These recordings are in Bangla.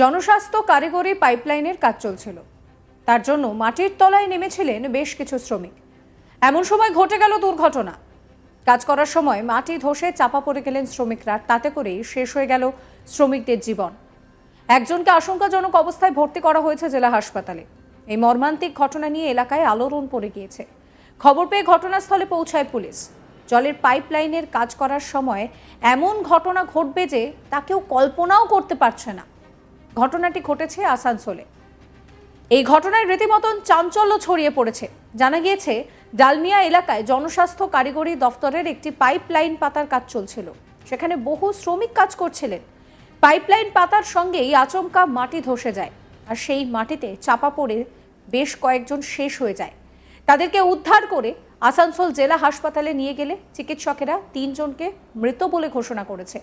জনস্বাস্থ্য কারিগরি পাইপলাইনের কাজ চলছিল। তার জন্য মাটির তলায় নেমেছিলেন বেশ কিছু শ্রমিক। এমন সময় ঘটে গেল দুর্ঘটনা। কাজ করার সময় মাটি ধসে চাপা পড়ে গেলেন শ্রমিকরা, তাতে করেই শেষ হয়ে গেল শ্রমিকদের জীবন। একজনকে আশঙ্কাজনক অবস্থায় ভর্তি করা হয়েছে জেলা হাসপাতালে। এই মর্মান্তিক ঘটনা নিয়ে এলাকায় আলোড়ন পড়ে গিয়েছে। খবর পেয়ে ঘটনাস্থলে পৌঁছায় পুলিশ। জলের পাইপলাইনের কাজ করার সময় এমন ঘটনা ঘটবে যে তা কেউ কল্পনাও করতে পারছে না। ঘটনাটি ঘটেছে আসানসোলে। এই ঘটনায় রীতিমতন চাঞ্চল্য ছড়িয়ে পড়েছে। জানা গিয়েছে, ডালমিয়া এলাকায় জনস্বাস্থ্য কারিগরি দফতরের একটি পাইপলাইন পাতার কাজ চলছিল। সেখানে বহু শ্রমিক কাজ করছিলেন। পাইপলাইন পাতার সঙ্গেই আচমকা মাটি ধসে যায় আর সেই মাটিতে চাপা পড়ে বেশ কয়েকজন শেষ হয়ে যায়। তাদেরকে উদ্ধার করে আসানসোল জেলা হাসপাতালে নিয়ে গেলে চিকিৎসকেরা তিনজনকে মৃত বলে ঘোষণা করেছে।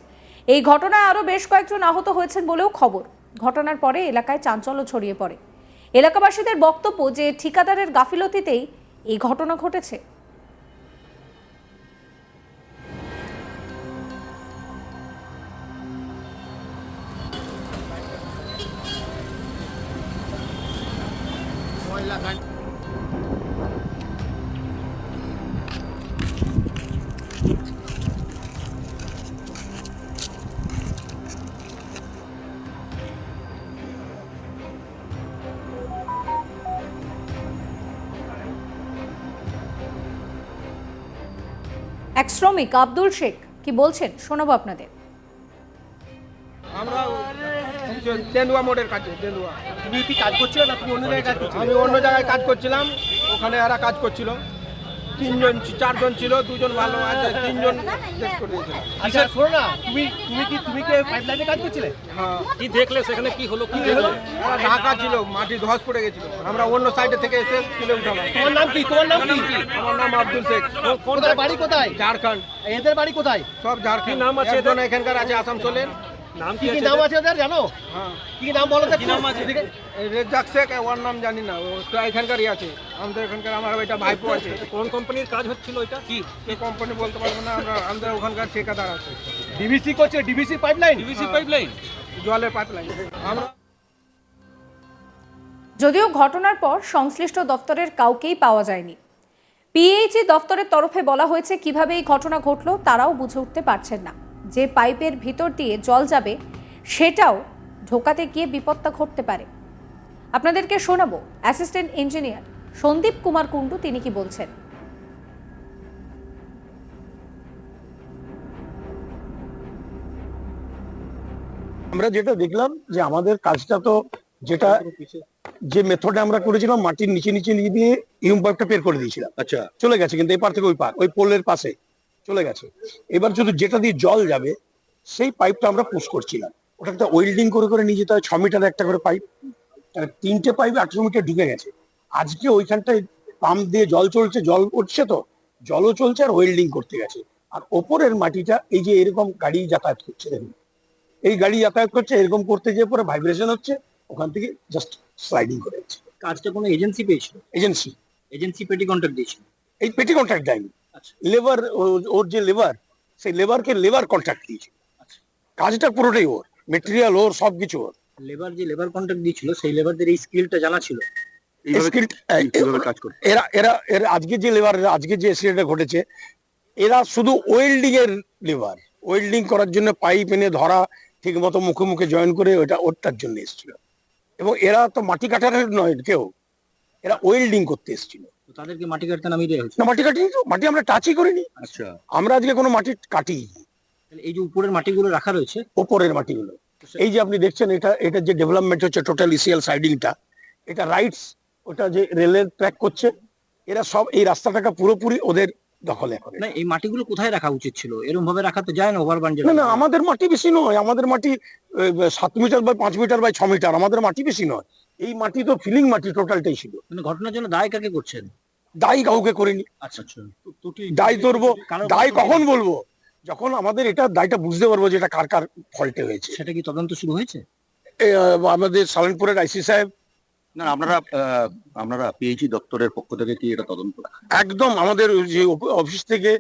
এই ঘটনায় আরও বেশ কয়েকজন আহত হয়েছেন বলেও খবর। ঘটনার পরে এলাকায় চাঞ্চল্য ছড়িয়ে পড়ে। এলাকাবাসীদের বক্তব্য যে ঠিকাদারের গাফিলতিতেই এই ঘটনা ঘটেছে। এক শ্রমিক আব্দুল শেখ। কি বলছেন? শোনাবো আপনাদের। আমরা তেন্দুয়া মোড়ের কাছে তেন্দুয়া। তুমি কি কাজ করছিলে না? তুমি অন্য জায়গায় কাজ করছিলে? আমি অন্য জায়গায় কাজ করছিলাম ওখানে এরা কাজ করছিল। তিনজন চারজন ছিল দুজন ভালো আছে তিনজন শেষ করে দিয়েছিল। আচ্ছা শোনো না তুমি তুমি কি তুমি কি পাইপলাইনে কাজ করছিলে? হ্যাঁ। কি দেখলে সেখানে কি হলো কি এরা দেখলে? ঢাকা ছিল মাটি ধস পড়ে গেছিল। আমরা অন্য সাইডে থেকে এসে তুলে উঠালাম। তোমার নাম কি? তোমার নাম কি? আমার নাম আব্দুল শেখ। কোথায় বাড়ি কোথায়? ঝাড়খণ্ড। এদের বাড়ি কোথায়? সব ঝাড়খণ্ড। নাম আছে এখানকার আছে আসানসোলের নাম কি নাম আছে ওদের জানো? হ্যাঁ। কি নাম বলো তো কি নাম আছে? রেজাক শেখ ওর নাম জানি না ও তো এখানকারই আছে। আমাদের এখানকার আমার একটা ভাইপো আছে। কোন কোম্পানির কাজ হচ্ছিল এটা কি? কি কোম্পানি বলতে পারব না আমরা আমাদের ওখানকার ঠিকাদার আছে। ডিভিসি করছে ডিভিসি পাইপলাইন ডিভিসি পাইপলাইন জলের পাইপলাইন আমরা যদিও ঘটনার পর সংশ্লিষ্ট দপ্তরের কাউকেই পাওয়া যায়নি। পিএইচই দপ্তরের তরফে বলা হয়েছে কীভাবে এই ঘটনা ঘটলো তারাও বুঝে উঠতে পারছেন না। যে পাইপের ভিতর দিয়ে জল যাবে সেটাও ঢোকাতে গিয়ে বিপদটা ঘটতে পারে। আপনাদেরকে শোনাবো অ্যাসিস্ট্যান্ট ইঞ্জিনিয়ার সন্দীপ কুমার কুণ্ডু তিনি কি বলছেন। আমরা যেটা দেখলাম যে আমাদের কাজটা তো যেটা যে মেথডে আমরা করেছিলাম মাটির নিচে নিচে নিয়ে দিয়ে ইউম পাইপটা বের করে দিয়েছিলাম। আচ্ছা। চলে গেছে কিন্তু এই পার থেকে ওই পার ওই পোলের পাশে। চলে গেছে। এবার শুধু যেটা দিয়ে জল যাবে সেই পাইপটা আমরা পুশ করছিলাম। ওটা একটা ওয়েল্ডিং করে করে নিয়ে যেতে হয় ছ মিটার একটা করে পাইপ। তিনটে পাইপ আঠেরো মিটার ঢুকে গেছে। আজকে ওইখানটায় পাম্প দিয়ে জল চলছে জল উঠছে তো জলও চলছে আর ওয়েল্ডিং করতে গেছে। আর ওপরের মাটিটা এই যে এরকম গাড়ি যাতায়াত করছে দেখুন। এই গাড়ি যাতায়াত করছে এরকম করতে গিয়ে পরে ভাইব্রেশন হচ্ছে ওখান থেকে জাস্ট স্লাইডিং করে যাচ্ছে কাজটা কোনো এজেন্সি পেয়েছিল? এজেন্সি এজেন্সি পেটি কন্ট্রাক্ট দিয়েছিল? এই পেটি কন্ট্রাক্ট দেয়নি। লেবার ওর যে লেবার সেই লেবারকে লেবার কন্ট্রাক্ট দিয়েছে। আচ্ছা। কাজটা পুরোটাই ওর মেটেরিয়াল ওর সবকিছু ওর। লেবার যে লেবার কন্ট্রাক্ট দিয়েছিল সেই লেবারদের এই স্কিলটা জানা ছিল? এরা এরা এরা আজকে যে লেবার আজকে যে অ্যাক্সিডেন্টটা ঘটেছে এরা শুধু ওয়েল্ডিং এর লেবার ওয়েল্ডিং করার জন্য পাইপ এনে ধরা ঠিক মতো মুখে মুখে জয়েন করে ওটা ওটার জন্য এসেছিল। এবং এরা তো মাটি কাটার নয় কেউ। এরা ওয়েল্ডিং করতে এসেছিল। তাদেরকে মাটি কাটতে নামিয়ে দেওয়া হয়েছে। না মাটি কাটিনি তো মাটি আমরা টাচই করিনি। আচ্ছা। আমরা আজকে কোনো মাটি কাটি এই যে উপরের মাটিগুলো রাখা রয়েছে ওপরের মাটিগুলো। এই যে আপনি দেখছেন এটা এটা যে ডেভেলপমেন্ট হচ্ছে টোটাল ইসিএল সাইডিংটা এটা রাইটস ওটা যে রেলের ট্র্যাক করছে এরা সব এই রাস্তাটাকে পুরোপুরি ওদের দখলে করে না এই মাটিগুলো কোথায় রাখা উচিত ছিল? এরকম ভাবে রাখা তো যায় না ওভারবান না না আমাদের মাটি বেশি নয় আমাদের মাটি সাত মিটার বাই পাঁচ মিটার বাই ছ মিটার আমাদের মাটি বেশি নয়। এই মাটি তো ফিলিং মাটি টোটালটাই ছিল। মানে ঘটনার জন্য দায় কাকে করছেন? দায়ী কাউকে করিনি। আচ্ছা আচ্ছা। দায় ধরবো দায় কখন বলব? যখন আমাদের এটা দায়টা বুঝতে পারব যে এটা কার কার ফল্টে হয়েছে। সেটা কি তদন্ত শুরু হয়েছে? আমাদের সালেনপুরের আইসি সাহেব। না আপনারা আহ, আপনারা পিএইচই দপ্তরের পক্ষ থেকে কি এটা তদন্ত? একদম আমাদের ওই যে অফিস থেকে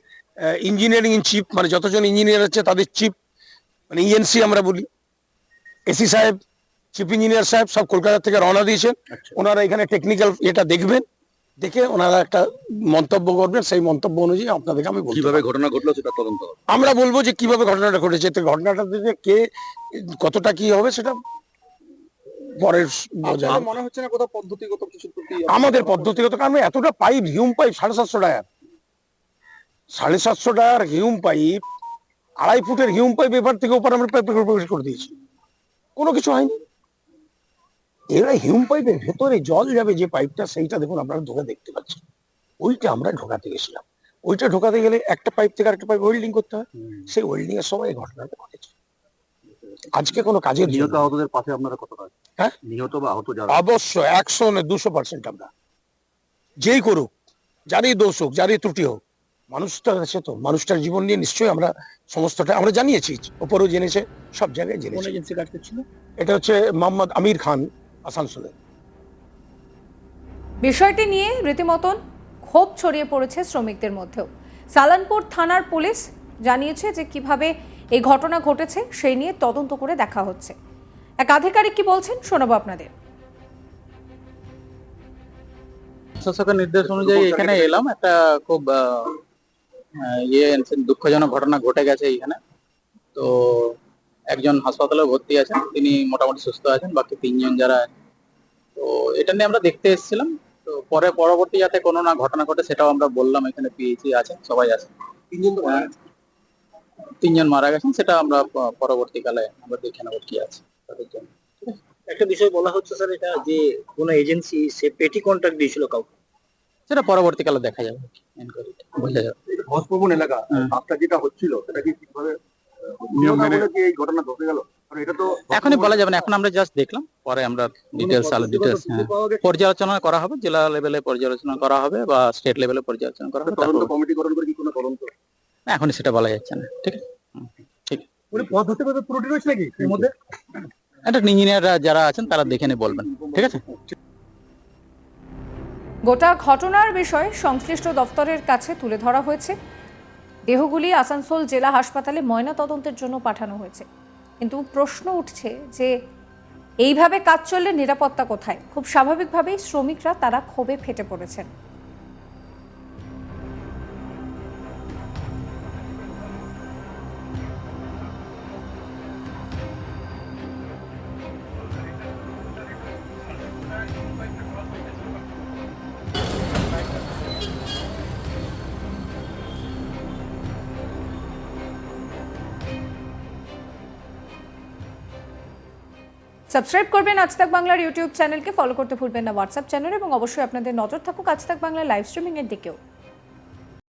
ইঞ্জিনিয়ারিং ইন চিফ মানে যতজন ইঞ্জিনিয়ার আছে তাদের চিফ মানে ইএনসি আমরা বলি। এসি সাহেব চিফ ইঞ্জিনিয়ার সাহেব সব কলকাতা থেকে রওনা দিয়েছেন। আচ্ছা। ওনারা এখানে টেকনিক্যাল এটা দেখবেন। দেখে ওনারা একটা মন্তব্য করবেন সেই মন্তব্য অনুযায়ী আপনাদেরকে আমি বলতে কীভাবে ঘটনা ঘটলো সেটা তদন্ত আমরা বলব যে কীভাবে ঘটনাটা ঘটেছে তো ঘটনাটা থেকে কে কতটা কি হবে সেটা পরের মনে হচ্ছে না কোথাও পদ্ধতিগত কিছু আমাদের পদ্ধতিগত কারণ এতটা পাইপ হিউম পাইপ সাড়ে সাতশো টায়ার। সাড়ে সাতশো টায়ার হিউম পাইপ আড়াই ফুটের হিউম পাইপ এবার থেকে ওপর আমরা পাইপ করে দিয়েছি। কোনো কিছু হয়নি। এবার হিউম পাইপের ভেতরে জল যাবে যে পাইপটা সেইটা দেখুন আপনারা ঢোকা দেখতে পাচ্ছেন। ওইটা আমরা ঢোকাতে গেছিলাম। ওইটা ঢোকাতে গেলে একটা পাইপ থেকে একটা পাইপ ওয়েল্ডিং করতে হয়। সেই ওয়েল্ডিং এর সময় এই ঘটনাটা ঘটেছে। আজকে কোনো কাজের নিহত আহতদের পাশে আপনারা কতটা? হ্যাঁ? নিহত বা আহত যারা? অবশ্যই একশো না দুশো পার্সেন্ট আমরা। যেই করুক যারই দোষ হোক যারই ত্রুটি হোক মানুষটা আছে তো মানুষটার জীবন নিয়ে নিশ্চয়ই আমরা সমস্তটা আমরা জানিয়েছি ওপরেও জেনেছে সব জায়গায় জেনেছি। কাজ এটা হচ্ছে মোহাম্মদ আমির খান। আসানসোলে। বিষয়টি নিয়ে রীতিমতন ক্ষোভ ছড়িয়ে পড়েছে শ্রমিকদের মধ্যেও। সালানপুর থানার পুলিশ জানিয়েছে যে কীভাবে এই ঘটনা ঘটেছে সেই নিয়ে তদন্ত করে দেখা হচ্ছে। এক আধিকারিক কি বলছেন শোনাবো আপনাদের। শাসকের নির্দেশ অনুযায়ী এখানে এলাম। একটা খুব ইয়ে দুঃখজনক ঘটনা ঘটে গেছে এখানে তো একজন হাসপাতালে ভর্তি আছেন তিনি মোটামুটি সুস্থ আছেন বাকি তিনজন যারা আছেন। তো এটা নিয়ে আমরা দেখতে এসেছিলাম। তো পরে পরবর্তী যাতে কোনো না ঘটনা ঘটে সেটাও আমরা বললাম এখানে পিএইচি আছেন সবাই আছেন। তিনজন তিনজন মারা গেছেন সেটা আমরা পরবর্তীকালে আমরা দেখে নেব কি আছে তাদের জন্য। একটা বিষয় বলা হচ্ছে স্যার এটা যে কোন এজেন্সি সে পেটি কন্ট্রাক্ট দিয়েছিল কাউকে? সেটা পরবর্তীকালে দেখা যাবে। এনকোয়ারিটা বোঝা যাবে এলাকা। হ্যাঁ। যেটা হচ্ছিল সেটা কি ঠিকভাবে নিয়ম মেনে কি এই ঘটনা ঘটে গেল। কারণ এটা তো এখনই বলা যাবে না এখন আমরা জাস্ট দেখলাম পরে আমরা ডিটেলস আলো ডিটেলস পর্যালোচনা করা হবে জেলা লেভেলে পর্যালোচনা করা হবে বা স্টেট লেভেলে পর্যালোচনা করা হবে তদন্ত কমিটি গঠন করে কি কোনো তদন্ত? না, এখনই সেটা বলা যাচ্ছে না ঠিক ঠিক। পদ্ধতিগত ত্রুটি রয়েছে নাকি এর মধ্যে? এটা ইঞ্জিনিয়াররা যারা আছেন তারা দেখে নিয়ে বলবেন ঠিক আছে? গোটা ঘটনার বিষয়ে সংশ্লিষ্ট দফতরের কাছে তুলে ধরা হয়েছে। দেহগুলি আসানসোল জেলা হাসপাতালে ময়না তদন্তের জন্য পাঠানো হয়েছে। কিন্তু প্রশ্ন উঠছে যে এইভাবে কাজ চললে নিরাপত্তা কোথায়? খুব স্বাভাবিকভাবেই শ্রমিকরা তারা ক্ষোভে ফেটে পড়েছেন। সাবস্ক্রাইব করবেন আজ তাক বাংলার ইউটিউব চ্যানেলকে। ফলো করতে ভুলবেন না হোয়াটসঅ্যাপ চ্যানেল এবং অবশ্যই আপনাদের নজর থাকুক আজ তাক বাংলা লাইভ স্ট্রিমিংয়ের দিকেও।